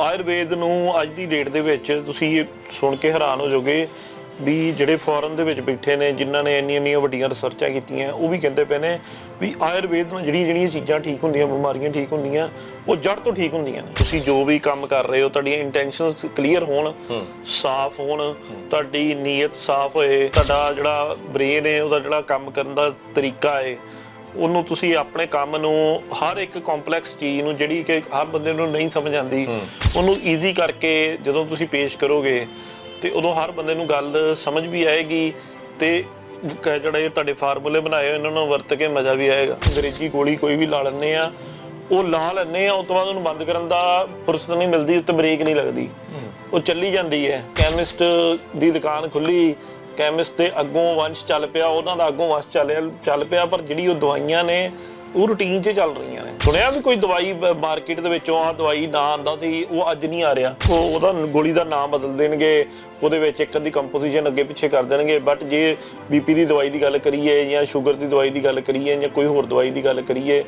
ਆਯੁਰਵੇਦ ਨੂੰ ਅੱਜ ਦੀ ਡੇਟ ਦੇ ਵਿੱਚ ਤੁਸੀਂ ਇਹ ਸੁਣ ਕੇ ਹੈਰਾਨ ਹੋ ਜਾਓਗੇ ਵੀ ਜਿਹੜੇ ਫੋਰਨ ਦੇ ਵਿੱਚ ਬੈਠੇ ਨੇ ਜਿਨ੍ਹਾਂ ਨੇ ਇੰਨੀਆਂ ਇੰਨੀਆਂ ਵੱਡੀਆਂ ਰਿਸਰਚਾਂ ਕੀਤੀਆਂ ਉਹ ਵੀ ਕਹਿੰਦੇ ਪਏ ਨੇ ਵੀ ਆਯੁਰਵੇਦ ਨਾਲ ਜਿਹੜੀਆਂ ਜਿਹੜੀਆਂ ਚੀਜ਼ਾਂ ਠੀਕ ਹੁੰਦੀਆਂ ਬਿਮਾਰੀਆਂ ਠੀਕ ਹੁੰਦੀਆਂ ਉਹ ਜੜ ਤੋਂ ਠੀਕ ਹੁੰਦੀਆਂ ਨੇ। ਤੁਸੀਂ ਜੋ ਵੀ ਕੰਮ ਕਰ ਰਹੇ ਹੋ ਤੁਹਾਡੀਆਂ ਇੰਟੈਂਸ਼ਨਸ ਕਲੀਅਰ ਹੋਣ ਸਾਫ਼ ਹੋਣ ਤੁਹਾਡੀ ਨੀਅਤ ਸਾਫ਼ ਹੋਏ ਤੁਹਾਡਾ ਜਿਹੜਾ ਬ੍ਰੇਨ ਹੈ ਉਹਦਾ ਜਿਹੜਾ ਕੰਮ ਕਰਨ ਦਾ ਤਰੀਕਾ ਹੈ ਉਹਨੂੰ ਤੁਸੀਂ ਆਪਣੇ ਕੰਮ ਨੂੰ ਹਰ ਇੱਕ ਕੰਪਲੈਕਸ ਚੀਜ਼ ਨੂੰ ਜਿਹੜੀ ਕਿ ਹਰ ਬੰਦੇ ਨੂੰ ਨਹੀਂ ਸਮਝ ਆਉਂਦੀ ਉਹਨੂੰ ਈਜ਼ੀ ਕਰਕੇ ਜਦੋਂ ਤੁਸੀਂ ਪੇਸ਼ ਕਰੋਗੇ ਤੇ ਉਦੋਂ ਹਰ ਬੰਦੇ ਨੂੰ ਗੱਲ ਸਮਝ ਵੀ ਆਏਗੀ ਤੇ ਜਿਹੜੇ ਤੁਹਾਡੇ ਫਾਰਮੂਲੇ ਬਣਾਏ ਹੋਏ ਇਹਨਾਂ ਨੂੰ ਵਰਤ ਕੇ ਮਜ਼ਾ ਵੀ ਆਏਗਾ। ਅੰਗਰੇਜ਼ੀ ਗੋਲੀ ਕੋਈ ਵੀ ਲਾ ਲੈਂਦੇ ਆ ਉਹ ਲਾ ਲੈਂਦੇ ਆ ਉਸ ਤੋਂ ਬਾਅਦ ਉਹਨੂੰ ਬੰਦ ਕਰਨ ਦਾ ਫੁਰਸਤ ਨਹੀਂ ਮਿਲਦੀ ਉੱਤੇ ਬ੍ਰੇਕ ਨਹੀਂ ਲੱਗਦੀ। ਉਹ ਚੱਲੀ ਜਾਂਦੀ ਹੈ ਕੈਮਿਸਟ ਦੀ ਦੁਕਾਨ ਖੁੱਲੀ ਕੈਮਿਸਟ ਦੇ ਅੱਗੋਂ ਵੰਸ਼ ਚੱਲ ਪਿਆ, ਉਹਨਾਂ ਦਾ ਅੱਗੋਂ ਵੰਸ਼ ਚੱਲ ਚੱਲ ਪਿਆ, ਪਰ ਜਿਹੜੀ ਉਹ ਦਵਾਈਆਂ ਨੇ ਉਹ ਰੂਟੀਨ 'ਚ ਚੱਲ ਰਹੀਆਂ ਨੇ। ਸੁਣਿਆ ਵੀ ਕੋਈ ਦਵਾਈ ਮਾਰਕੀਟ ਦੇ ਵਿੱਚੋਂ ਆ ਦਵਾਈ ਨਾ ਆਂਦਾ ਸੀ, ਉਹ ਅੱਜ ਨਹੀਂ ਆ ਰਿਹਾ। ਉਹ, ਉਹਦਾ ਗੋਲੀ ਦਾ ਨਾਮ ਬਦਲ ਦੇਣਗੇ, ਉਹਦੇ ਵਿੱਚ ਇੱਕ ਅੱਧੀ ਕੰਪੋਜੀਸ਼ਨ ਅੱਗੇ ਪਿੱਛੇ ਕਰ ਦੇਣਗੇ ਬਟ ਜੇ ਬੀਪੀ ਦੀ ਦਵਾਈ ਦੀ ਗੱਲ ਕਰੀਏ ਜਾਂ ਸ਼ੂਗਰ ਦੀ ਦਵਾਈ ਦੀ ਗੱਲ ਕਰੀਏ ਜਾਂ ਕੋਈ ਹੋਰ ਦਵਾਈ ਦੀ ਗੱਲ ਕਰੀਏ,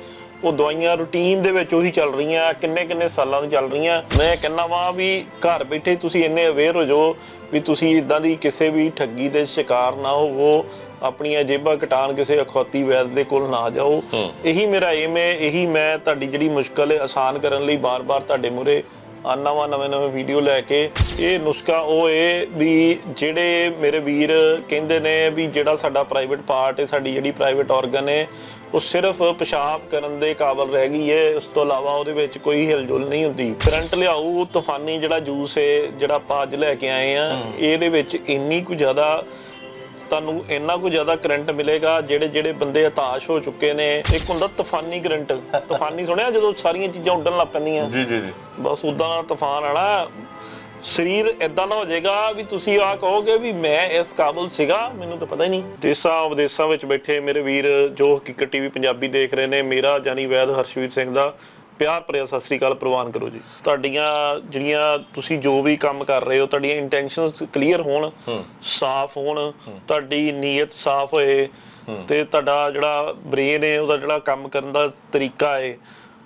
ਉਹ ਦਵਾਈਆਂ ਰੂਟੀਨ ਦੇ ਵਿੱਚ ਉਹੀ ਚੱਲ ਰਹੀਆਂ ਕਿੰਨੇ ਕਿੰਨੇ ਸਾਲਾਂ ਤੋਂ ਚੱਲ ਰਹੀਆਂ। ਮੈਂ ਕਹਿੰਦਾ ਵਾਂ ਵੀ ਘਰ ਬੈਠੇ ਤੁਸੀਂ ਇੰਨੇ ਅਵੇਅਰ ਹੋ ਜਾਓ ਵੀ ਤੁਸੀਂ ਇਦਾਂ ਦੀ ਕਿਸੇ ਵੀ ਠੱਗੀ ਦੇ ਸ਼ਿਕਾਰ ਨਾ ਹੋਵੋ। ਆਪਣੀਆਂ ਜੇਬਾਂ ਕਟਾਣ ਕਿਸੇ ਅਖੌਤੀ ਵੈਦ ਦੇ ਕੋਲ ਨਾ ਜਾਓ। ਇਹੀ ਮੇਰਾ ਏਮ ਹੈ ਇਹੀ ਮੈਂ ਤੁਹਾਡੀ ਜਿਹੜੀ ਮੁਸ਼ਕਲ ਹੈ ਆਸਾਨ ਕਰਨ ਲਈ ਬਾਰ-ਬਾਰ ਤੁਹਾਡੇ ਮੂਹਰੇ ਆਨਾ ਵਾ ਨਵੇਂ ਨਵੇਂ ਵੀਡੀਓ ਲੈ ਕੇ ਇਹ ਨੁਸਖਾ ਉਹ ਏ ਵੀ ਜਿਹੜੇ ਮੇਰੇ ਵੀਰ ਕਹਿੰਦੇ ਨੇ ਵੀ ਜਿਹੜਾ ਸਾਡਾ ਪ੍ਰਾਈਵੇਟ ਪਾਰਟ ਹੈ ਸਾਡੀ ਜਿਹੜੀ ਪ੍ਰਾਈਵੇਟ ਆਰਗਨ ਹੈ ਉਹ ਸਿਰਫ ਪਿਸ਼ਾਬ ਕਰਨ ਦੇ ਕਾਬਲ ਰਹਿ ਗਈ ਹੈ। ਉਸ ਤੋਂ ਇਲਾਵਾ ਉਹਦੇ ਵਿੱਚ ਕੋਈ ਹਿਲਜੁਲ ਨਹੀਂ ਹੁੰਦੀ। ਕਰੰਟ ਲਿਆਊ ਤੂਫਾਨੀ ਜਿਹੜਾ ਜੂਸ ਹੈ ਜਿਹੜਾ ਆਪਾਂ ਅੱਜ ਲੈ ਕੇ ਆਏ ਆ ਇਹਦੇ ਵਿੱਚ ਇੰਨੀ ਕੁ ਜ਼ਿਆਦਾ ਤੁਹਾਨੂੰ ਇੰਨਾ ਕੁ ਜ਼ਿਆਦਾ ਕਰੰਟ ਮਿਲੇਗਾ ਜਿਹੜੇ ਜਿਹੜੇ ਬੰਦੇ ਹਤਾਸ਼ ਹੋ ਚੁੱਕੇ ਨੇ ਇੱਕ ਹੁੰਦਾ ਤੂਫਾਨੀ ਕਰੰਟ ਤੂਫਾਨੀ ਸੁਣਿਆ ਜਦੋਂ ਸਾਰੀਆਂ ਚੀਜ਼ਾਂ ਉੱਡਣ ਲੱਗ ਪੈਂਦੀਆਂ? ਜੀ ਜੀ ਜੀ। ਬਸ ਉਦਾਂ ਦਾ ਤੂਫਾਨ ਆਣਾ। ਸਰੀਰ ਇਦਾਂ ਦਾ ਹੋ ਜਾਏਗਾ ਵੀ ਤੁਸੀਂ ਆ ਕਹੋਗੇ ਵੀ ਮੈਂ ਇਸ ਕਾਬਲ ਸੀਗਾ ਮੈਨੂੰ ਤਾਂ ਪਤਾ ਹੀ ਨਹੀਂ। ਦੇਸਾਂ ਵਿਦੇਸਾਂ ਵਿੱਚ ਬੈਠੇ ਮੇਰੇ ਵੀਰ ਜੋ ਹਕੀਕਤ ਟੀਵੀ ਪੰਜਾਬੀ ਦੇਖ ਰਹੇ ਨੇ ਮੇਰਾ ਜਾਨੀ ਵੈਦ ਹਰਸ਼ਵੀਰ ਸਿੰਘ ਦਾ। ਪਿਆਰ ਭਰਿਆ ਸਤਿ ਸ੍ਰੀ ਅਕਾਲ ਪ੍ਰਵਾਨ ਕਰੋ ਜੀ। ਤੁਹਾਡੀਆਂ ਜਿਹੜੀਆਂ ਤੁਸੀਂ ਜੋ ਵੀ ਕੰਮ ਕਰ ਰਹੇ ਹੋ ਤੁਹਾਡੀਆਂ ਇੰਟੈਂਸ਼ਨਸ ਕਲੀਅਰ ਹੋਣ ਸਾਫ਼ ਹੋਣ ਤੁਹਾਡੀ ਨੀਅਤ ਸਾਫ਼ ਹੋਏ ਤੇ ਤੁਹਾਡਾ ਜਿਹੜਾ ਬ੍ਰੇਨ ਹੈ ਉਹਦਾ ਜਿਹੜਾ ਕੰਮ ਕਰਨ ਦਾ ਤਰੀਕਾ ਹੈ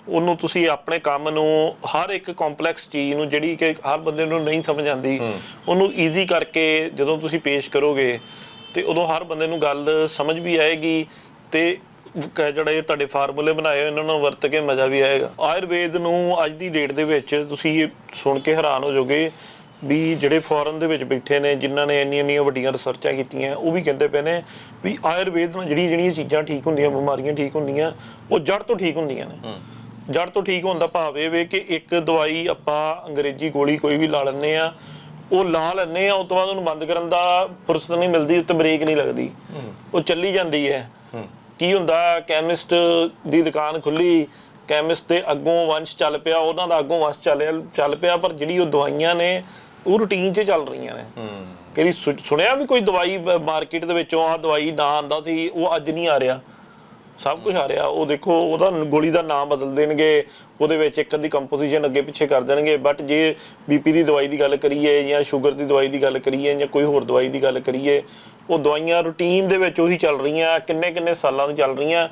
ਉਹਨੂੰ ਤੁਸੀਂ ਆਪਣੇ ਕੰਮ ਨੂੰ ਹਰ ਇੱਕ ਕੰਪਲੈਕਸ ਚੀਜ਼ ਨੂੰ ਜਿਹੜੀ ਕਿ ਹਰ ਬੰਦੇ ਨੂੰ ਨਹੀਂ ਸਮਝ ਆਉਂਦੀ ਉਹਨੂੰ ਈਜ਼ੀ ਕਰਕੇ ਜਦੋਂ ਤੁਸੀਂ ਪੇਸ਼ ਕਰੋਗੇ ਤੇ ਉਦੋਂ ਹਰ ਬੰਦੇ ਨੂੰ ਗੱਲ ਸਮਝ ਵੀ ਆਏਗੀ ਤੇ ਜਿਹੜੇ ਤੁਹਾਡੇ ਫਾਰਮੂਲੇ ਬਣਾਏ ਹੋਏ ਇਹਨਾਂ ਨੂੰ ਵਰਤ ਕੇ ਮਜ਼ਾ ਵੀ ਆਏਗਾ। ਆਯੁਰਵੇਦ ਨੂੰ ਅੱਜ ਦੀ ਡੇਟ ਦੇ ਵਿੱਚ ਤੁਸੀਂ ਇਹ ਸੁਣ ਕੇ ਹੈਰਾਨ ਹੋ ਜਾਓਗੇ ਵੀ ਜਿਹੜੇ ਫੋਰਨ ਦੇ ਵਿੱਚ ਬੈਠੇ ਨੇ ਜਿਨ੍ਹਾਂ ਨੇ ਇੰਨੀਆਂ ਇੰਨੀਆਂ ਵੱਡੀਆਂ ਰਿਸਰਚਾਂ ਕੀਤੀਆਂ ਉਹ ਵੀ ਕਹਿੰਦੇ ਪਏ ਨੇ ਵੀ ਆਯੁਰਵੇਦ ਨਾਲ ਜਿਹੜੀਆਂ ਜਿਹੜੀਆਂ ਚੀਜ਼ਾਂ ਠੀਕ ਹੁੰਦੀਆਂ ਬਿਮਾਰੀਆਂ ਠੀਕ ਹੁੰਦੀਆਂ ਉਹ ਜੜ ਤੋਂ ਠੀਕ ਹੁੰਦੀਆਂ ਨੇ। ਜੜ ਤੋਂ ਠੀਕ ਹੋਣ ਦਾ ਭਾਵ ਇਹ ਵੇ ਕਿ ਇੱਕ ਦਵਾਈ ਆਪਾਂ ਅੰਗਰੇਜ਼ੀ ਗੋਲੀ ਕੋਈ ਵੀ ਲਾ ਲੈਂਦੇ ਆ ਉਹ ਲਾ ਲੈਂਦੇ ਆ ਉਸ ਤੋਂ ਬਾਅਦ ਉਹਨੂੰ ਬੰਦ ਕਰਨ ਦਾ ਫੁਰਸਤ ਨਹੀਂ ਮਿਲਦੀ ਉੱਤੇ ਬ੍ਰੇਕ ਨਹੀਂ ਲੱਗਦੀ। ਉਹ ਚੱਲੀ ਜਾਂਦੀ ਹੈ। ਕੀ ਹੁੰਦਾ? ਕੈਮਿਸਟ ਦੀ ਦੁਕਾਨ ਖੁੱਲੀ ਕੈਮਿਸਟ ਦੇ ਅੱਗੋਂ ਵੰਸ਼ ਚੱਲ ਪਿਆ ਉਹਨਾਂ ਦਾ ਅੱਗੋਂ ਵੰਸ਼ ਚੱਲਿਆ ਚੱਲ ਪਿਆ ਪਰ ਜਿਹੜੀ ਉਹ ਦਵਾਈਆਂ ਨੇ ਉਹ ਰੂਟੀਨ 'ਚ ਚੱਲ ਰਹੀਆਂ ਨੇ। ਕਿਹੜੀ ਸੁਣਿਆ ਵੀ ਕੋਈ ਦਵਾਈ ਮਾਰਕੀਟ ਦੇ ਵਿੱਚੋਂ ਆ ਦਵਾਈ ਨਾ ਆਂਦਾ ਸੀ ਉਹ ਅੱਜ ਨਹੀਂ ਆ ਰਿਹਾ। ਸਭ ਕੁਝ ਆ ਰਿਹਾ। ਉਹ ਦੇਖੋ, ਉਹਦਾ ਗੋਲੀ ਦਾ ਨਾਮ ਬਦਲ ਦੇਣਗੇ, ਉਹਦੇ ਵਿੱਚ ਇੱਕ ਅੱਧੀ ਕੰਪੋਜੀਸ਼ਨ ਅੱਗੇ ਪਿੱਛੇ ਕਰ ਦੇਣਗੇ। ਬਟ ਜੇ ਬੀਪੀ ਦੀ ਦਵਾਈ ਦੀ ਗੱਲ ਕਰੀਏ ਜਾਂ ਸ਼ੂਗਰ ਦੀ ਦਵਾਈ ਦੀ ਗੱਲ ਕਰੀਏ ਜਾਂ ਕੋਈ ਹੋਰ ਦਵਾਈ ਦੀ ਗੱਲ ਕਰੀਏ, ਉਹ ਦਵਾਈਆਂ ਰੂਟੀਨ ਦੇ ਵਿੱਚ ਉਹੀ ਚੱਲ ਰਹੀਆਂ ਕਿੰਨੇ ਕਿੰਨੇ ਸਾਲਾਂ ਤੋਂ ਚੱਲ ਰਹੀਆਂ।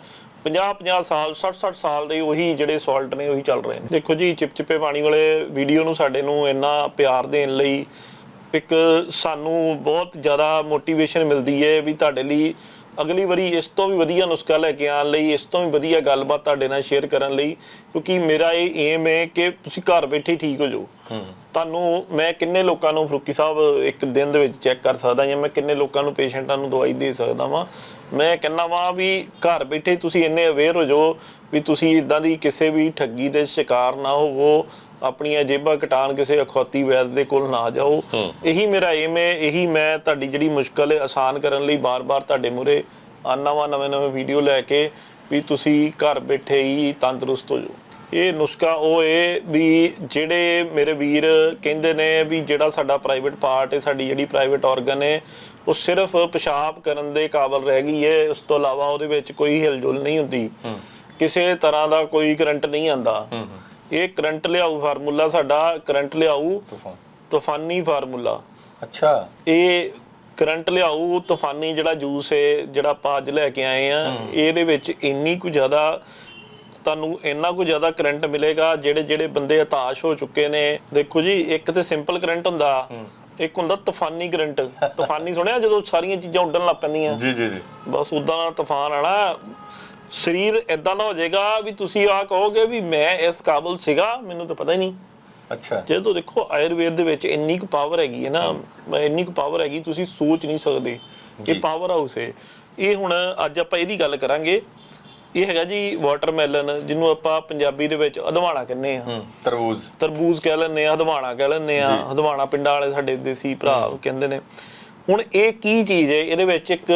50 50 ਸਾਲ 60 60 ਸਾਲ ਦੇ ਉਹੀ ਜਿਹੜੇ ਸਾਲਟ ਨੇ, ਉਹੀ ਚੱਲ ਰਹੇ ਨੇ। ਦੇਖੋ ਜੀ, ਚਿਪਚਿਪੇ ਪਾਣੀ ਵਾਲੇ ਵੀਡੀਓ ਨੂੰ ਸਾਡੇ ਨੂੰ ਇੰਨਾ ਪਿਆਰ ਦੇਣ ਲਈ ਇੱਕ ਸਾਨੂੰ ਬਹੁਤ ਜ਼ਿਆਦਾ ਮੋਟੀਵੇਸ਼ਨ ਮਿਲਦੀ ਹੈ ਵੀ ਤੁਹਾਡੇ ਲਈ ਅਗਲੀ ਵਾਰੀ ਇਸ ਤੋਂ ਵੀ ਵਧੀਆ ਨੁਸਖਾ ਲੈ ਕੇ ਆਉਣ ਲਈ ਇਸ ਤੋਂ ਵੀ ਵਧੀਆ ਗੱਲਬਾਤ ਤੁਹਾਡੇ ਨਾਲ ਸ਼ੇਅਰ ਕਰਨ ਲਈ ਕਿਉਂਕਿ ਮੇਰਾ ਇਹ ਏਮ ਹੈ ਕਿ ਤੁਸੀਂ ਘਰ ਬੈਠੇ ਠੀਕ ਹੋ ਜਾਓ। ਤੁਹਾਨੂੰ ਮੈਂ ਕਿੰਨੇ ਲੋਕਾਂ ਨੂੰ ਫਰੂਕੀ ਸਾਹਿਬ ਇੱਕ ਦਿਨ ਦੇ ਵਿੱਚ ਚੈੱਕ ਕਰ ਸਕਦਾ ਜਾਂ ਮੈਂ ਕਿੰਨੇ ਲੋਕਾਂ ਨੂੰ ਪੇਸ਼ੈਂਟਾਂ ਨੂੰ ਦਵਾਈ ਦੇ ਸਕਦਾ ਵਾਂ। ਮੈਂ ਕਹਿੰਦਾ ਵਾਂ ਵੀ ਘਰ ਬੈਠੇ ਤੁਸੀਂ ਇੰਨੇ ਅਵੇਅਰ ਹੋ ਜਾਓ ਵੀ ਤੁਸੀਂ ਇਦਾਂ ਦੀ ਕਿਸੇ ਵੀ ਠੱਗੀ ਦੇ ਸ਼ਿਕਾਰ ਨਾ ਹੋਵੋ। ਆਪਣੀਆਂ ਜੇਬਾਂ ਕਟਾਣ ਕਿਸੇ ਅਖੌਤੀ ਵੈਦ ਦੇ ਕੋਲ ਨਾ ਜਾਓ। ਇਹੀ ਮੇਰਾ ਏਮ ਹੈ ਇਹੀ ਮੈਂ ਤੁਹਾਡੀ ਜਿਹੜੀ ਮੁਸ਼ਕਲ ਹੈ ਆਸਾਨ ਕਰਨ ਲਈ ਬਾਰ-ਬਾਰ ਤੁਹਾਡੇ ਮੂਹਰੇ ਆਨਾ ਵਾ ਨਵੇਂ ਨਵੇਂ ਵੀਡੀਓ ਲੈ ਕੇ ਵੀ ਤੁਸੀਂ ਘਰ ਬੈਠੇ ਹੀ ਤੰਦਰੁਸਤ ਹੋ ਜਾਓ। ਇਹ ਨੁਸਖਾ ਉਹ ਏ ਵੀ ਜਿਹੜੇ ਮੇਰੇ ਵੀਰ ਕਹਿੰਦੇ ਨੇ ਵੀ ਜਿਹੜਾ ਸਾਡਾ ਪ੍ਰਾਈਵੇਟ ਪਾਰਟ ਹੈ ਸਾਡੀ ਜਿਹੜੀ ਪ੍ਰਾਈਵੇਟ ਆਰਗਨ ਹੈ ਉਹ ਸਿਰਫ ਪਿਸ਼ਾਬ ਕਰਨ ਦੇ ਕਾਬਲ ਰਹਿ ਗਈ ਹੈ। ਉਸ ਤੋਂ ਇਲਾਵਾ ਉਹਦੇ ਵਿੱਚ ਕੋਈ ਹਿਲਜੁਲ ਨਹੀਂ ਹੁੰਦੀ। ਕਿਸੇ ਤਰ੍ਹਾਂ ਦਾ ਕੋਈ ਕਰੰਟ ਨਹੀਂ ਆਂਦਾ ਇਹ ਕਰੰਟ ਲਿਆਊ ਫਾਰਮੂਲਾ ਸਾਡਾ ਕਰੰਟ ਲਿਆਊ ਤੂਫਾਨ। ਤੂਫਾਨੀ ਫਾਰਮੂਲਾ। ਅੱਛਾ। ਇਹ ਕਰੰਟ ਲਿਆਊ ਤੂਫਾਨੀ ਜਿਹੜਾ ਜੂਸ ਹੈ ਜਿਹੜਾ ਆਪਾਂ ਅੱਜ ਲੈ ਕੇ ਆਏ ਆ ਇਹਦੇ ਵਿੱਚ ਇੰਨੀ ਕੁ ਜ਼ਿਆਦਾ ਤੁਹਾਨੂੰ ਇੰਨਾ ਕੁ ਜ਼ਿਆਦਾ ਕਰੰਟ ਮਿਲੇਗਾ ਜਿਹੜੇ ਜਿਹੜੇ ਬੰਦੇ ਹਤਾਸ਼ ਹੋ ਚੁੱਕੇ ਨੇ। ਦੇਖੋ ਜੀ ਇੱਕ ਤੇ ਸਿੰਪਲ ਕਰੰਟ ਹੁੰਦਾ ਇੱਕ ਹੁੰਦਾ ਤੂਫਾਨੀ ਕਰੰਟ। ਤੂਫਾਨੀ ਸੁਣਿਆ ਜਦੋਂ ਸਾਰੀਆਂ ਚੀਜ਼ਾਂ ਉੱਡਣ ਲੱਗ ਪੈਂਦੀਆਂ? ਜੀ ਜੀ ਜੀ। ਬਸ ਉਦਾਂ ਦਾ ਤੂਫਾਨ ਆਣਾ। ਸਰੀਰ ਇਦਾਂ ਦਾ ਹੋ ਜਾਏਗਾ ਵੀ ਤੁਸੀਂ ਆ ਕਹੋਗੇ ਵੀ ਮੈਂ ਇਸ ਕਾਬਲ ਸੀਗਾ ਮੈਨੂੰ ਤਾਂ ਪਤਾ ਹੀ ਨਹੀਂ। ਅੱਛਾ। ਜਦੋਂ ਦੇਖੋ ਆਯੁਰਵੇਦ ਦੇ ਵਿੱਚ ਇੰਨੀ ਕੁ ਪਾਵਰ ਹੈਗੀ ਹੈ ਨਾ ਇੰਨੀ ਕੁ ਪਾਵਰ ਹੈਗੀ ਤੁਸੀਂ ਸੋਚ ਨਹੀਂ ਸਕਦੇ ਇਹ ਪਾਵਰ ਹਾਊਸ ਹੈ। ਇਹ ਹੁਣ ਅੱਜ ਆਪਾਂ ਇਹਦੀ ਗੱਲ ਕਰਾਂਗੇ। ਇਹ ਹੈਗਾ ਜੀ ਵਾਟਰਮੈਲਨ ਜਿਹਨੂੰ ਆਪਾਂ ਪੰਜਾਬੀ ਦੇ ਵਿੱਚ ਅਧਵਾਣਾ ਕਹਿੰਦੇ ਆ ਤਰਬੂਜ। ਤਰਬੂਜ ਕਹਿ ਲੈਂਦੇ ਆ ਹਦਵਾਣਾ ਕਹਿ ਲੈਂਦੇ ਆ ਹਦਵਾਣਾ ਪਿੰਡਾਂ ਵਾਲੇ ਸਾਡੇ ਦੇਸੀ ਭਰਾ ਕਹਿੰਦੇ ਨੇ। ਹੁਣ ਇਹ ਕੀ ਚੀਜ਼ ਹੈ? ਇਹਦੇ ਵਿੱਚ ਇੱਕ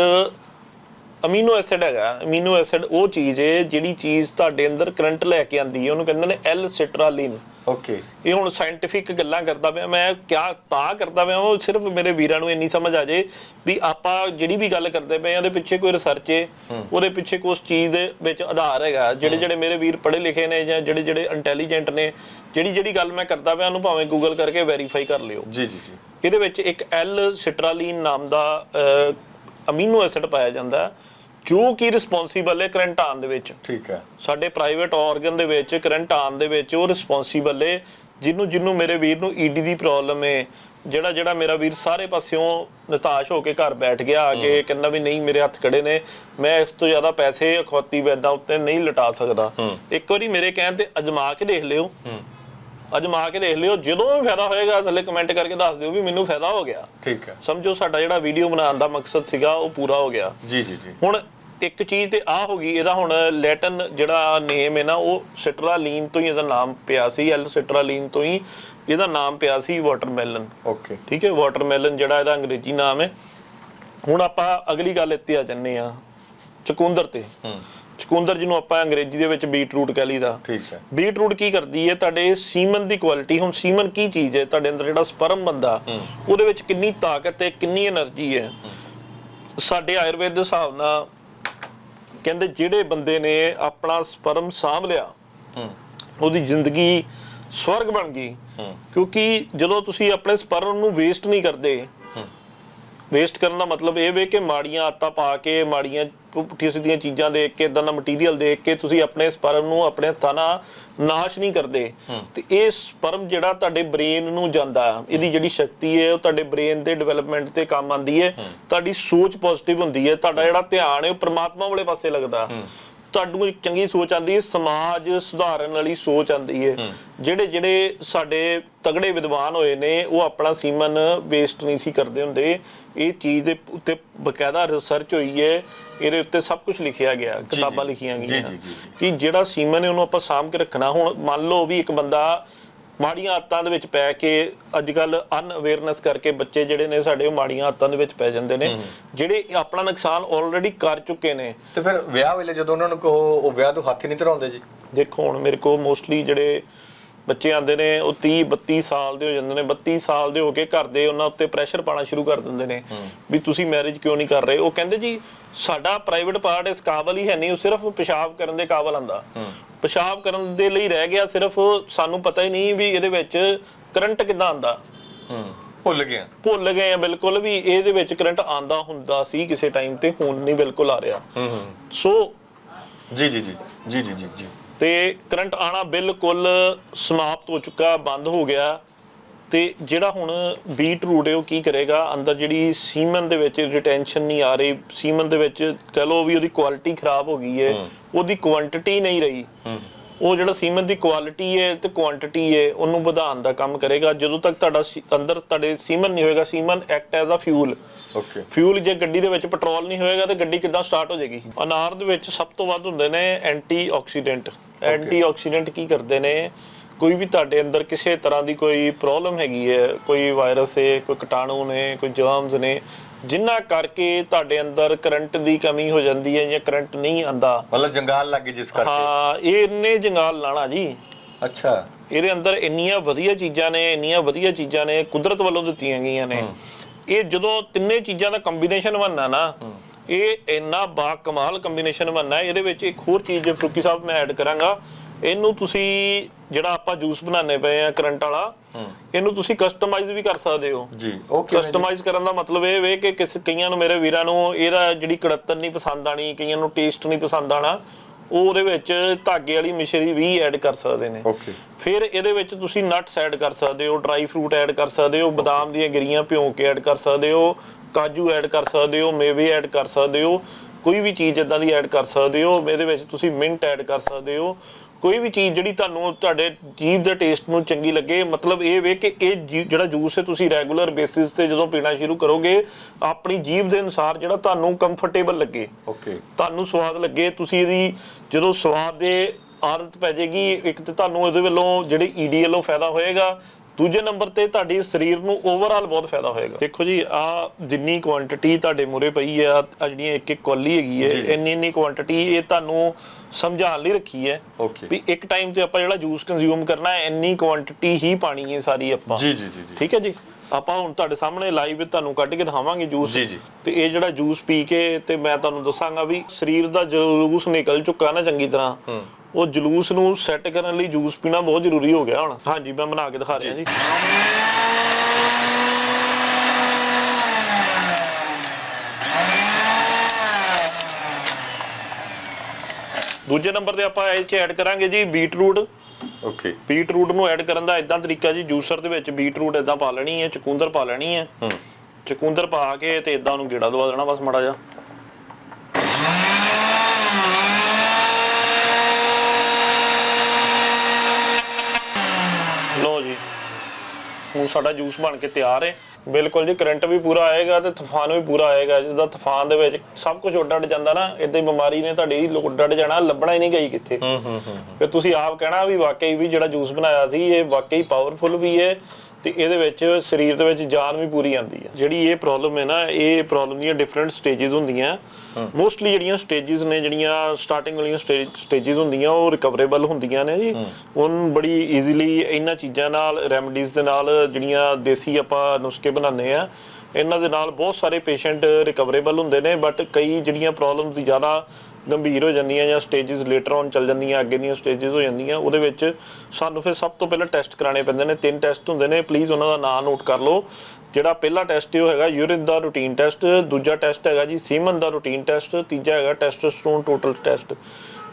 ਅਮੀਨੋ ਐਸਿਡ ਹੈਗਾ ਅਮੀਨੋ ਐਸਿਡ ਉਹ ਚੀਜ਼ ਹੈ ਜਿਹੜੀ ਚੀਜ਼ ਤੁਹਾਡੇ ਅੰਦਰ ਕਰੰਟ ਲੈ ਕੇ ਆਂਦੀ ਹੈ ਉਹਨੂੰ ਕਹਿੰਦੇ ਨੇ ਐਲ ਸਿਟਰਾਲਿਨ ਓਕੇ ਇਹ ਹੁਣ ਸਾਇੰਟਿਫਿਕ ਗੱਲਾਂ ਕਰਦਾ ਪਿਆ ਮੈਂ ਕਿਆ ਤਾਂ ਕਰਦਾ ਪਿਆ ਉਹ ਸਿਰਫ ਮੇਰੇ ਵੀਰਾਂ ਨੂੰ ਇੰਨੀ ਸਮਝ ਆ ਜੇ ਵੀ ਆਪਾਂ ਜਿਹੜੀ ਵੀ ਗੱਲ ਕਰਦੇ ਪਏ ਆ ਉਹਦੇ ਪਿੱਛੇ ਕੋਈ ਰਿਸਰਚ ਹੈ। ਉਹਦੇ ਪਿੱਛੇ ਕੋਈ ਉਸ ਚੀਜ਼ ਦੇ ਵਿੱਚ ਆਧਾਰ ਹੈਗਾ। ਜਿਹੜੇ ਜਿਹੜੇ ਮੇਰੇ ਵੀਰ ਪੜ੍ਹੇ ਲਿਖੇ ਨੇ ਜਾਂ ਜਿਹੜੇ ਜਿਹੜੇ ਇੰਟੈਲੀਜੈਂਟ ਨੇ ਜਿਹੜੀ ਜਿਹੜੀ ਗੱਲ ਮੈਂ ਕਰਦਾ ਪਿਆ ਉਹਨੂੰ ਭਾਵੇਂ ਗੂਗਲ ਕਰਕੇ ਵੈਰੀਫਾਈ ਕਰ ਲਿਓ। ਜੀ ਜੀ ਜੀ। ਇਹਦੇ ਵਿੱਚ ਇੱਕ ਐਲ ਸਿਟਰਾਲੀਨ ਨਾਮ ਦਾ ਅਮੀਨੋ ਐਸਿਡ ਪਾਇਆ ਜਾਂਦਾ ਹੈ, ਜੋ ਕਿ ਰਿਸਪੌਂਸੀਬਲ ਹੈ ਕਰੰਟ ਆਉਣ ਦੇ ਵਿੱਚ। ਠੀਕ ਹੈ। ਸਾਡੇ ਪ੍ਰਾਈਵੇਟ ਆਰਗਨ ਦੇ ਵਿੱਚ ਕਰੰਟ ਆਉਣ ਦੇ ਵਿੱਚ ਉਹ ਰਿਸਪੌਂਸੀਬਲ ਏ ਜਿਹਨੂੰ ਜਿਹਨੂੰ ਮੇਰੇ ਵੀਰ ਨੂੰ ਈਡੀ ਦੀ ਪ੍ਰੋਬਲਮ ਏ ਜਿਹੜਾ ਜਿਹੜਾ ਮੇਰਾ ਵੀਰ ਸਾਰੇ ਪਾਸਿਓਂ ਨਿਤਾਸ਼ ਹੋ ਕੇ ਘਰ ਬੈਠ ਗਿਆ ਆ ਕੇ ਕਹਿੰਦਾ ਵੀ ਨਹੀਂ ਮੇਰੇ ਹੱਥ ਖੜੇ ਨੇ। ਮੈਂ ਇਸ ਤੋਂ ਜ਼ਿਆਦਾ ਪੈਸੇ ਅਖੌਤੀ ਵੈਦਾਂ ਉੱਤੇ ਨਹੀਂ ਲਟਾ ਸਕਦਾ। ਇੱਕ ਵਾਰੀ ਮੇਰੇ ਕਹਿਣ ਤੇ ਅਜਮਾ ਕੇ ਦੇਖ ਲਿਓ। ਅਜਮਾ ਕੇ ਦੇਖ ਲਿਓ ਜਦੋਂ ਵੀ ਫਾਇਦਾ ਹੋਏਗਾ ਥੱਲੇ ਕਮੈਂਟ ਕਰਕੇ ਦੱਸ ਦਿਓ ਵੀ ਮੈਨੂੰ ਫਾਇਦਾ ਹੋ ਗਿਆ। ਠੀਕ ਹੈ। ਸਮਝੋ ਸਾਡਾ ਜਿਹੜਾ ਵੀਡੀਓ ਬਣਾਉਣ ਦਾ ਮਕਸਦ ਸੀਗਾ ਉਹ ਪੂਰਾ ਹੋ ਗਿਆ। ਜੀ ਜੀ ਜੀ। ਹੁਣ ਇੱਕ ਚੀਜ਼ ਤੇ ਆ ਹੋ ਗਈ ਇਹਦਾ ਹੁਣ ਲੈਟਨ ਜਿਹੜਾ ਨੇਮ ਹੈ ਨਾ ਉਹ ਸਿਟਰਾਲੀਨ ਤੋਂ ਹੀ ਇਹਦਾ ਨਾਮ ਪਿਆ ਸੀ ਐਲ ਸਿਟਰਾਲੀਨ ਤੋਂ ਹੀ ਇਹਦਾ ਨਾਮ ਪਿਆ ਸੀ ਵਾਟਰਮੈਲਨ ਓਕੇ ਠੀਕ ਹੈ ਵਾਟਰਮੈਲਨ ਜਿਹੜਾ ਇਹਦਾ ਅੰਗਰੇਜ਼ੀ ਨਾਮ ਹੈ। ਹੁਣ ਆਪਾਂ ਅਗਲੀ ਗੱਲ ਇੱਥੇ ਆ ਜੰਨੇ ਆ ਚਕੁੰਦਰ ਤੇ। ਹੂੰ। ਚਕੁੰਦਰ ਜੀ ਨੂੰ ਆਪਾਂ ਅੰਗਰੇਜ਼ੀ ਦੇ ਵਿੱਚ ਬੀਟ ਰੂਟ ਕਹ ਲਈਦਾ। ਠੀਕ ਹੈ। ਬੀਟ ਰੂਟ ਕੀ ਕਰਦੀ ਹੈ? ਤੁਹਾਡੇ ਸੀਮਨ ਦੀ ਕੁਆਲਿਟੀ ਹੁਣ ਸੀਮਨ ਕੀ ਚੀਜ਼ ਹੈ? ਤੁਹਾਡੇ ਅੰਦਰ ਜਿਹੜਾ ਸਪਰਮ ਬੰਦਾ ਉਹਦੇ ਵਿੱਚ ਕਿੰਨੀ ਤਾਕਤ ਹੈ ਕਿੰਨੀ એનર્ਜੀ ਹੈ? ਸਾਡੇ ਆਯੁਰਵੇਦ ਦੇ ਹਿਸਾਬ ਨਾਲ ਕਹਿੰਦੇ ਜਿਹੜੇ ਬੰਦੇ ਨੇ ਆਪਣਾ ਸਪਰਮ ਸਾਂਭ ਲਿਆ ਉਹਦੀ ਜ਼ਿੰਦਗੀ ਸਵਰਗ ਬਣ ਗਈ। ਕਿਉਂਕਿ ਜਦੋਂ ਤੁਸੀਂ ਆਪਣੇ ਸਪਰਮ ਨੂੰ ਵੇਸਟ ਨਹੀਂ ਕਰਦੇ ਵੇਸਟ ਕਰਨ ਦਾ ਮਤਲਬ ਇਹ ਵੇ ਕਿ ਮਾੜੀਆਂ ਆਤਾਂ ਪਾ ਕੇ ਮਾੜੀਆਂ ਪੁੱਠੀਆਂ ਸਿੱਧੀਆਂ ਚੀਜ਼ਾਂ ਦੇਖ ਕੇ ਇਦਾਂ ਦਾ ਮਟੀਰੀਅਲ ਦੇਖ ਕੇ ਤੁਸੀਂ ਆਪਣੇ ਸਪਰਮ ਨੂੰ ਆਪਣੇ ਹੱਥਾਂ ਨਾਲ ਨਾਸ਼ ਨਹੀਂ ਕਰਦੇ। ਤੇ ਇਹ ਸਪਰਮ ਜਿਹੜਾ ਤੁਹਾਡੇ ਬ੍ਰੇਨ ਨੂੰ ਜਾਂਦਾ ਇਹਦੀ ਜਿਹੜੀ ਸ਼ਕਤੀ ਹੈ ਉਹ ਤੁਹਾਡੇ ਬ੍ਰੇਨ ਦੇ ਡਿਵੈਲਪਮੈਂਟ ਤੇ ਕੰਮ ਆਉਂਦੀ ਹੈ। ਤੁਹਾਡੀ ਸੋਚ ਪੋਜ਼ਿਟਿਵ ਹੁੰਦੀ ਹੈ। ਤੁਹਾਡਾ ਜਿਹੜਾ ਧਿਆਨ ਹੈ ਉਹ ਪ੍ਰਮਾਤਮਾ ਵਾਲੇ ਪਾਸੇ ਲੱਗਦਾ। ਤੁਹਾਨੂੰ ਇੱਕ ਚੰਗੀ ਸੋਚ ਆਂਦੀ ਹੈ ਸਮਾਜ ਸੁਧਾਰਨ ਵਾਲੀ ਸੋਚ ਆਂਦੀ ਹੈ। ਜਿਹੜੇ ਜਿਹੜੇ ਸਾਡੇ ਤਗੜੇ ਵਿਦਵਾਨ ਹੋਏ ਨੇ ਉਹ ਆਪਣਾ ਸੀਮਨ ਵੇਸਟ ਨਹੀਂ ਸੀ ਕਰਦੇ ਹੁੰਦੇ। ਇਹ ਚੀਜ਼ ਦੇ ਉੱਤੇ ਬਕਾਇਦਾ ਰਿਸਰਚ ਹੋਈ ਹੈ। ਇਹਦੇ ਉੱਤੇ ਸਭ ਕੁਝ ਲਿਖਿਆ ਗਿਆ ਕਿਤਾਬਾਂ ਲਿਖੀਆਂ ਗਈਆਂ। ਕਿ ਜਿਹੜਾ ਸੀਮਨ ਹੈ ਉਹਨੂੰ ਆਪਾਂ ਸਾਂਭ ਕੇ ਰੱਖਣਾ। ਹੁਣ ਮੰਨ ਲਓ ਵੀ ਇੱਕ ਬੰਦਾ ਮਾੜੀਆਂ ਆਦਤਾਂ ਦੇ ਵਿੱਚ ਪੈ ਕੇ ਅੱਜ ਕੱਲ ਅਨਅਵੇਅਰਨੈਸ ਕਰਕੇ ਬੱਚੇ ਜਿਹੜੇ ਨੇ ਸਾਡੇ ਉਹ ਮਾੜੀਆਂ ਆਦਤਾਂ ਦੇ ਵਿੱਚ ਪੈ ਜਾਂਦੇ ਨੇ ਜਿਹੜੇ ਆਪਣਾ ਨੁਕਸਾਨ ਆਲਰੇਡੀ ਕਰ ਚੁੱਕੇ ਨੇ। ਤੇ ਫਿਰ ਵਿਆਹ ਵੇਲੇ ਜਦੋਂ ਉਹਨਾਂ ਨੂੰ ਕਹੋ ਉਹ ਵਿਆਹ ਤੋਂ ਹੱਥ ਹੀ ਨਹੀਂ ਧਰਾਉਂਦੇ ਜੀ। ਦੇਖੋ ਹੁਣ ਮੇਰੇ ਕੋਲ ਮੋਸਟਲੀ ਜਿਹੜੇ ਬੱਚੇ ਆਂਦੇ ਨੇ ਉਹ 30 32 ਸਾਲ ਦੇ ਹੋ ਜਾਂਦੇ ਨੇ। 32 ਸਾਲ ਦੇ ਹੋ ਕੇ ਘਰ ਦੇ ਉਹਨਾਂ ਉੱਤੇ ਪ੍ਰੈਸ਼ਰ ਪਾਣਾ ਸ਼ੁਰੂ ਕਰ ਦਿੰਦੇ ਨੇ ਵੀ ਤੁਸੀਂ ਮੈਰਿਜ ਕਿਉਂ ਨਹੀਂ ਕਰ ਰਹੇ? ਉਹ ਕਹਿੰਦੇ ਜੀ ਸਾਡਾ ਪ੍ਰਾਈਵੇਟ ਪਾਰਟ ਇਸ ਕਾਬਲ ਹੀ ਹੈ ਨਹੀਂ ਉਹ ਸਿਰਫ ਪਿਸ਼ਾਬ ਕਰਨ ਦੇ ਕਾਬਲ ਆਂਦਾ ਪਿਸ਼ਾਬ ਕਰਨ ਦੇ ਲਈ ਰਹਿ ਗਿਆ ਸਿਰਫ ਸਾਨੂੰ ਪਤਾ ਹੀ ਨਹੀਂ ਵੀ ਇਹਦੇ ਵਿੱਚ ਕਰੰਟ ਕਿੱਦਾਂ ਆਂਦਾ ਹੂੰ ਭੁੱਲ ਗਿਆ। ਭੁੱਲ ਗਏ ਆ ਬਿਲਕੁਲ ਵੀ ਇਹਦੇ ਵਿੱਚ ਕਰੰਟ ਆਂਦਾ ਹੁੰਦਾ ਸੀ ਕਿਸੇ ਟਾਈਮ ਤੇ ਹੁਣ ਨਹੀਂ ਬਿਲਕੁਲ ਆ ਰਿਹਾ। ਹੂੰ ਹੂੰ। ਸੋ ਜੀ ਜੀ ਜੀ ਜੀ ਜੀ ਜੀ ਤੇ ਕਰੰਟ ਆਣਾ ਬਿਲਕੁਲ ਸਮਾਪਤ ਹੋ ਚੁੱਕਾ ਬੰਦ ਹੋ ਗਿਆ। ਤੇ ਜਿਹੜਾ ਹੁਣ ਬੀਟ ਰੂਟ ਹੈ ਉਹ ਕੀ ਕਰੇਗਾ? ਅੰਦਰ ਜਿਹੜੀ ਸੀਮਨ ਦੇ ਵਿੱਚ ਰਿਟੈਂਸ਼ਨ ਨਹੀਂ ਆ ਰਹੀ ਸੀਮਨ ਦੇ ਵਿੱਚ ਕਹ ਲਓ ਵੀ ਉਹਦੀ ਕੁਆਲਿਟੀ ਖਰਾਬ ਹੋ ਗਈ ਹੈ ਉਹਦੀ ਕੁਆਂਟੀਟੀ ਨਹੀਂ ਰਹੀ। ਉਹ ਜਿਹੜਾ ਸੀਮਨ ਦੀ ਕੁਆਲਿਟੀ ਹੈ ਤੇ ਕੁਆਂਟੀਟੀ ਹੈ ਉਹਨੂੰ ਵਧਾਉਣ ਦਾ ਕੰਮ ਕਰੇਗਾ। ਜਦੋਂ ਤੱਕ ਤੁਹਾਡਾ ਅੰਦਰ ਤੁਹਾਡੇ ਸੀਮਨ ਨਹੀਂ ਹੋਏਗਾ semen act as a fuel. Okay. Fuel ਜੇ ਗੱਡੀ ਦੇ ਵਿੱਚ ਪੈਟਰੋਲ ਨਹੀਂ ਹੋਏਗਾ ਤੇ ਗੱਡੀ ਕਿੱਦਾਂ ਸਟਾਰਟ ਹੋ ਜਾਏਗੀ? ਅਨਾਰ ਦੇ ਵਿੱਚ ਸਭ ਤੋਂ ਵੱਧ ਹੁੰਦੇ ਨੇ ਐਂਟੀਆਕਸੀਡੈਂਟ। ਐਂਟੀਆਕਸੀਡੈਂਟ ਕੀ ਕਰਦੇ ਨੇ? ਕੋਈ ਵੀ ਤੁਹਾਡੇ ਅੰਦਰ ਕਿਸੇ ਤਰ੍ਹਾਂ ਦੀ ਕੋਈ ਪ੍ਰੋਬਲਮ ਹੈਗੀ ਹੈ ਕੋਈ ਵਾਇਰਸ ਹੈ ਕੋਈ ਕੀਟਾਣੂ ਨੇ ਕੋਈ ਜਰਮਸ ਨੇ ਜਿਨ੍ਹਾਂ ਕਰਕੇ ਤੁਹਾਡੇ ਅੰਦਰ ਕਰੰਟ ਦੀ ਕਮੀ ਹੋ ਜਾਂਦੀ ਹੈ ਜਾਂ ਕਰੰਟ ਨਹੀਂ ਆਂਦਾ ਮਤਲਬ ਜੰਗਾਲ ਲੱਗ ਗਈ ਜਿਸ ਕਰਕੇ? ਹਾਂ ਇਹ ਇੰਨੇ ਜੰਗਾਲ ਲਾਣਾ ਜੀ। ਅੱਛਾ। ਇਹਦੇ ਅੰਦਰ ਇੰਨੀਆਂ ਵਧੀਆ ਚੀਜ਼ਾਂ ਨੇ ਇੰਨੀਆਂ ਵਧੀਆ ਚੀਜ਼ਾਂ ਨੇ ਕੁਦਰਤ ਵੱਲੋਂ ਦਿੱਤੀਆਂ ਗਈਆਂ ਨੇ। ਇਹ ਜਦੋਂ ਤਿੰਨੇ ਚੀਜ਼ਾਂ ਦਾ ਕੰਬੀਨੇਸ਼ਨ ਬਣਨਾ ਨਾ ਇਹ ਇੰਨਾ ਬਾ ਕਮਾਲ ਕੰਬੀਨੇਸ਼ਨ ਬਣਨਾ। ਇਹਦੇ ਵਿੱਚ ਇੱਕ ਹੋਰ ਚੀਜ਼ ਜੇ ਫਰੂਕੀ ਸਾਹਿਬ ਮੈਂ ਐਡ ਕਰਾਂਗਾ। ਇਹਨੂੰ ਤੁਸੀਂ ਜਿਹੜਾ ਆਪਾਂ ਜੂਸ ਬਣਾਉਂਦੇ ਪਏ ਆ ਕਰੰਟ ਵਾਲਾ ਇਹਨੂੰ ਤੁਸੀਂ ਕਸਟਮਾਈਜ਼ ਵੀ ਕਰ ਸਕਦੇ ਹੋ। ਜੀ ਓਕੇ ਕਸਟਮਾਈਜ਼ ਕਰਨ ਦਾ ਮਤਲਬ ਇਹ ਵੇ ਕਿ ਕਿਸ ਕਈਆਂ ਨੂੰ ਮੇਰੇ ਵੀਰਾਂ ਨੂੰ ਇਹਦਾ ਜਿਹੜੀ ਕੜਤਨ ਨਹੀਂ ਪਸੰਦ ਆਣੀ ਕਈਆਂ ਨੂੰ ਟੇਸਟ ਨਹੀਂ ਪਸੰਦ ਆਣਾ ਉਹ ਉਹਦੇ ਵਿੱਚ ਧਾਗੇ ਵਾਲੀ ਮਿਸ਼ਰੀ ਵੀ ਐਡ ਕਰ ਸਕਦੇ ਨੇ। ਓਕੇ ਫਿਰ ਇਹਦੇ ਵਿੱਚ ਤੁਸੀਂ ਨਟਸ ਐਡ ਕਰ ਸਕਦੇ ਹੋ ਡਰਾਈ ਫਰੂਟ ਐਡ ਕਰ ਸਕਦੇ ਹੋ ਬਦਾਮ ਦੀਆਂ ਗਿਰੀਆਂ ਭਿਉਂ ਕੇ ਐਡ ਕਰ ਸਕਦੇ ਹੋ ਕਾਜੂ ਐਡ ਕਰ ਸਕਦੇ ਹੋ ਮੇਵੇ ਐਡ ਕਰ ਸਕਦੇ ਹੋ ਕੋਈ ਵੀ ਚੀਜ਼ ਇਦਾਂ ਦੀ ਐਡ ਕਰ ਸਕਦੇ ਹੋ ਇਹਦੇ ਵਿੱਚ ਤੁਸੀਂ ਮਿੰਟ ਐਡ ਕਰ ਸਕਦੇ ਹੋ ਕੋਈ ਵੀ ਚੀਜ਼ ਜਿਹੜੀ ਤੁਹਾਨੂੰ ਤੁਹਾਡੇ ਜੀਭ ਦੇ ਟੇਸਟ ਨੂੰ ਚੰਗੀ ਲੱਗੇ ਮਤਲਬ ਇਹ ਵੇ ਕਿ ਇਹ ਜਿਹੜਾ ਜੂਸ ਹੈ ਤੁਸੀਂ ਰੈਗੂਲਰ ਬੇਸਿਸ ਤੇ ਜਦੋਂ ਪੀਣਾ ਸ਼ੁਰੂ ਕਰੋਗੇ ਆਪਣੀ ਜੀਭ ਦੇ ਅਨੁਸਾਰ ਜਿਹੜਾ ਤੁਹਾਨੂੰ ਕੰਫਰਟੇਬਲ ਲੱਗੇ। ਓਕੇ ਤੁਹਾਨੂੰ ਸਵਾਦ ਲੱਗੇ ਤੁਸੀਂ ਇਹਦੀ ਜਦੋਂ ਸਵਾਦ ਦੇ ਆਦਤ ਪੈ ਜਾਏਗੀ ਇੱਕ ਤੇ ਤੁਹਾਨੂੰ ਇਹਦੇ ਵੱਲੋਂ ਜਿਹੜੇ ਈਡੀ ਵੱਲੋਂ ਫਾਇਦਾ ਹੋਏਗਾ ਦੂਜੇ ਨੰਬਰ ਤੇ ਤੁਹਾਡੇ ਸਰੀਰ ਨੂੰ ਓਵਰਆਲ ਬਹੁਤ ਫਾਇਦਾ ਹੋਏਗਾ। ਦੇਖੋ ਜੀ ਆ ਜਿੰਨੀ ਕੁਆਂਟੀਟੀ ਤੁਹਾਡੇ ਮੂਰੇ ਪਈ ਆ ਆ ਜਿਹੜੀਆਂ ਇੱਕ ਇੱਕ ਕੋਲੀ ਹੈਗੀ ਹੈ। ਇੰਨੀ ਇੰਨੀ ਕੁਆਂਟੀਟੀ ਇਹ ਤੁਹਾਨੂੰ ਸਮਝਾਉਣ ਲਈ ਰੱਖੀ ਹੈ ਵੀ ਇੱਕ ਟਾਈਮ ਤੇ ਆਪਾਂ ਜਿਹੜਾ ਜੂਸ ਕੰਜ਼ਿਊਮ ਕਰਨਾ ਹੈ ਇੰਨੀ ਕੁਆਂਟੀਟੀ ਹੀ ਪਾਣੀ ਹੈ ਸਾਰੀ ਆਪਾਂ। ਜੀ ਜੀ ਜੀ ਜੀ। ਠੀਕ ਹੈ ਜੀ? ਆਪਾਂ ਹੁਣ ਤੁਹਾਡੇ ਸਾਹਮਣੇ ਲਾਈਵ ਤੁਹਾਨੂੰ ਕੱਢ ਕੇ ਦਿਖਾਵਾਂਗੇ ਜੂਸ ਜੀ, ਜੀ। ਤੇ ਇਹ ਜਿਹੜਾ ਜੂਸ ਪੀ ਕੇ ਤੇ ਮੈਂ ਤੁਹਾਨੂੰ ਦੱਸਾਂਗਾ ਵੀ ਸਰੀਰ ਦਾ ਜਲੂਸ ਨਿਕਲ ਚੁੱਕਾ ਨਾ ਚੰਗੀ ਤਰ੍ਹਾਂ ਉਹ ਜਲੂਸ ਨੂੰ ਸੈੱਟ ਕਰਨ ਲਈ ਜੂਸ ਪੀਣਾ ਬਹੁਤ ਜ਼ਰੂਰੀ ਹੋ ਗਿਆ ਹੁਣ। ਹਾਂਜੀ ਮੈਂ ਬਣਾ ਕੇ ਦਿਖਾ ਰਿਹਾ ਜੀ। ਦੂਜੇ ਨੰਬਰ ਤੇ ਆਪਾਂ ਇਹ ਚ ਐਡ ਕਰਾਂਗੇ ਜੀ ਬੀਟਰੂਟ ਓਕੇ ਬੀਟਰੂਟ ਨੂੰ ਐਡ ਕਰਨ ਦਾ ਇਦਾਂ ਤਰੀਕਾ ਜੀ ਜੂਸਰ ਦੇ ਵਿੱਚ ਬੀਟਰੂਟ ਇਦਾਂ ਪਾ ਲੈਣੀ ਹੈ ਚਕੁੰਦਰ ਪਾ ਲੈਣੀ ਹੈ। ਹੂੰ। ਚਕੁੰਦਰ ਪਾ ਕੇ ਤੇ ਇਦਾਂ ਨੂੰ ਗੇੜਾ ਦਵਾ ਦੇਣਾ ਬਸ ਮਾੜਾ ਜਿਹਾ ਲੋ ਜੀ ਹੁਣ ਸਾਡਾ ਜੂਸ ਬਣ ਕੇ ਤਿਆਰ ਹੈ ਬਿਲਕੁਲ ਜੀ ਕਰੰਟ ਵੀ ਪੂਰਾ ਆਏਗਾ ਤੇ ਤੂਫਾਨ ਵੀ ਪੂਰਾ ਆਏਗਾ। ਜਿੱਦਾਂ ਤੂਫਾਨ ਦੇ ਵਿੱਚ ਸਭ ਕੁਝ ਉੱਡ ਉੱਡ ਜਾਂਦਾ ਨਾ ਇਦਾਂ ਹੀ ਬਿਮਾਰੀ ਨੇ ਤੁਹਾਡੀ ਉੱਡ ਜਾਣਾ ਲੱਭਣਾ ਹੀ ਨਹੀਂ ਗਈ ਕਿੱਥੇ। ਹੂੰ ਹੂੰ ਹੂੰ ਫਿਰ ਤੁਸੀਂ ਆਪ ਕਹਿਣਾ ਵੀ ਵਾਕਈ ਵੀ ਜਿਹੜਾ ਜੂਸ ਬਣਾਇਆ ਸੀ ਇਹ ਵਾਕਈ ਪਾਵਰਫੁਲ ਵੀ ਹੈ ਤੇ ਇਹਦੇ ਵਿੱਚ ਸਰੀਰ ਦੇ ਵਿੱਚ ਜਾਨ ਵੀ ਪੂਰੀ ਆਉਂਦੀ ਆ। ਜਿਹੜੀ ਇਹ ਪ੍ਰੋਬਲਮ ਹੈ ਨਾ ਇਹ ਪ੍ਰੋਬਲਮ ਦੀਆਂ ਡਿਫਰੈਂਟ ਸਟੇजेस ਹੁੰਦੀਆਂ। ਮੋਸਟਲੀ ਜਿਹੜੀਆਂ ਸਟੇजेस ਨੇ ਜਿਹੜੀਆਂ ਸਟਾਰਟਿੰਗ ਵਾਲੀਆਂ ਸਟੇजेस ਹੁੰਦੀਆਂ ਉਹ ਰਿਕਵਰੇਬਲ ਹੁੰਦੀਆਂ ਨੇ ਜੀ। ਉਹਨ ਬੜੀ ਈਜ਼ੀਲੀ ਇਹਨਾਂ ਚੀਜ਼ਾਂ ਨਾਲ ਰੈਮਡੀਜ਼ ਦੇ ਨਾਲ ਜਿਹੜੀਆਂ ਦੇਸੀ ਆਪਾਂ ਨੁਸਖੇ ਬਣਾਉਂਦੇ ਆ ਇਹਨਾਂ ਦੇ ਨਾਲ ਬਹੁਤ ਸਾਰੇ ਪੇਸ਼ੈਂਟ ਰਿਕਵਰੇਬਲ ਹੁੰਦੇ ਨੇ ਬਟ ਕਈ ਜਿਹੜੀਆਂ ਪ੍ਰੋਬਲਮਸ ਜ਼ਿਆਦਾ ਗੰਭੀਰ ਹੋ ਜਾਂਦੀਆਂ ਜਾਂ ਸਟੇजेस ਲੇਟਰ ਔਨ ਚੱਲ ਜਾਂਦੀਆਂ, ਅੱਗੇ ਦੀਆਂ ਸਟੇजेस ਹੋ ਜਾਂਦੀਆਂ, ਉਹਦੇ ਵਿੱਚ ਸਾਨੂੰ ਫਿਰ ਸਭ ਤੋਂ ਪਹਿਲਾਂ ਟੈਸਟ ਕਰਾਣੇ ਪੈਂਦੇ ਨੇ। ਤਿੰਨ ਟੈਸਟ ਹੁੰਦੇ ਨੇ ਪਲੀਜ਼ ਉਹਨਾਂ ਦਾ ਨਾਮ ਨੋਟ ਕਰ ਲਓ। ਜਿਹੜਾ ਪਹਿਲਾ ਟੈਸਟ ਇਹ ਹੈਗਾ ਯੂਰਿਨ ਦਾ ਰੂਟੀਨ ਟੈਸਟ ਦੂਜਾ ਟੈਸਟ ਹੈਗਾ ਜੀ ਸੀਮਨ ਦਾ ਰੁਟੀਨ ਟੈਸਟ ਤੀਜਾ ਹੈਗਾ ਟੈਸਟੋਸਟਰੋਨ ਟੋਟਲ ਟੈਸਟ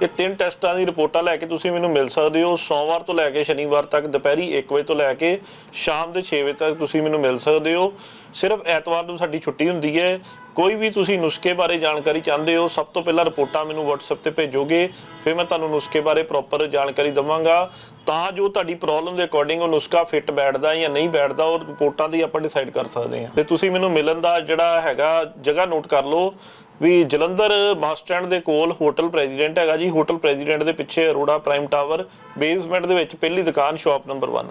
ਇਹ ਤਿੰਨ ਟੈਸਟਾਂ ਦੀ ਰਿਪੋਰਟਾਂ ਲੈ ਕੇ ਤੁਸੀਂ ਮੈਨੂੰ ਮਿਲ ਸਕਦੇ ਹੋ। ਸੋਮਵਾਰ ਤੋਂ ਲੈ ਕੇ ਸ਼ਨੀਵਾਰ ਤੱਕ, ਦੁਪਹਿਰੀ 1 ਵਜੇ ਤੋਂ ਲੈ ਕੇ ਸ਼ਾਮ ਦੇ 6 ਵਜੇ ਤੱਕ ਤੁਸੀਂ ਮੈਨੂੰ ਮਿਲ ਸਕਦੇ ਹੋ। ਸਿਰਫ ਐਤਵਾਰ ਨੂੰ ਸਾਡੀ ਛੁੱਟੀ ਹੁੰਦੀ ਹੈ। ਕੋਈ ਵੀ ਤੁਸੀਂ ਨੁਸਖੇ ਬਾਰੇ ਜਾਣਕਾਰੀ ਚਾਹੁੰਦੇ ਹੋ, ਸਭ ਤੋਂ ਪਹਿਲਾਂ ਰਿਪੋਰਟਾਂ ਮੈਨੂੰ WhatsApp ਤੇ ਭੇਜੋਗੇ, ਫਿਰ ਮੈਂ ਤੁਹਾਨੂੰ ਨੁਸਖੇ ਬਾਰੇ ਪ੍ਰੋਪਰ ਜਾਣਕਾਰੀ ਦਵਾਂਗਾ। ਤਾਂ ਜੋ ਤੁਹਾਡੀ ਪ੍ਰੋਬਲਮ ਦੇ ਅਕੋਰਡਿੰਗ ਉਹ ਨੁਸਖਾ ਫਿੱਟ ਬੈਠਦਾ ਜਾਂ ਨਹੀਂ ਬੈਠਦਾ, ਉਹ ਰਿਪੋਰਟਾਂ ਦੀ ਆਪਾਂ ਡਿਸਾਈਡ ਕਰ ਸਕਦੇ ਹਾਂ। ਤੇ ਤੁਸੀਂ ਮੈਨੂੰ ਮਿਲਣ ਦਾ ਜਿਹੜਾ ਹੈਗਾ, ਜਗ੍ਹਾ ਨੋਟ ਕਰ ਲਓ ਵੀ ਜਲੰਧਰ ਬੱਸ ਸਟੈਂਡ ਦੇ ਕੋਲ ਹੋਟਲ ਪ੍ਰੈਜ਼ੀਡੈਂਟ ਹੈਗਾ ਜੀ। ਹੋਟਲ ਪ੍ਰੈਜ਼ੀਡੈਂਟ ਦੇ ਪਿੱਛੇ ਅਰੋੜਾ ਪ੍ਰਾਈਮ ਟਾਵਰ ਬੇਸਮੈਂਟ ਦੇ ਵਿੱਚ ਪਹਿਲੀ ਦੁਕਾਨ ਸ਼ਾਪ ਨੰਬਰ 1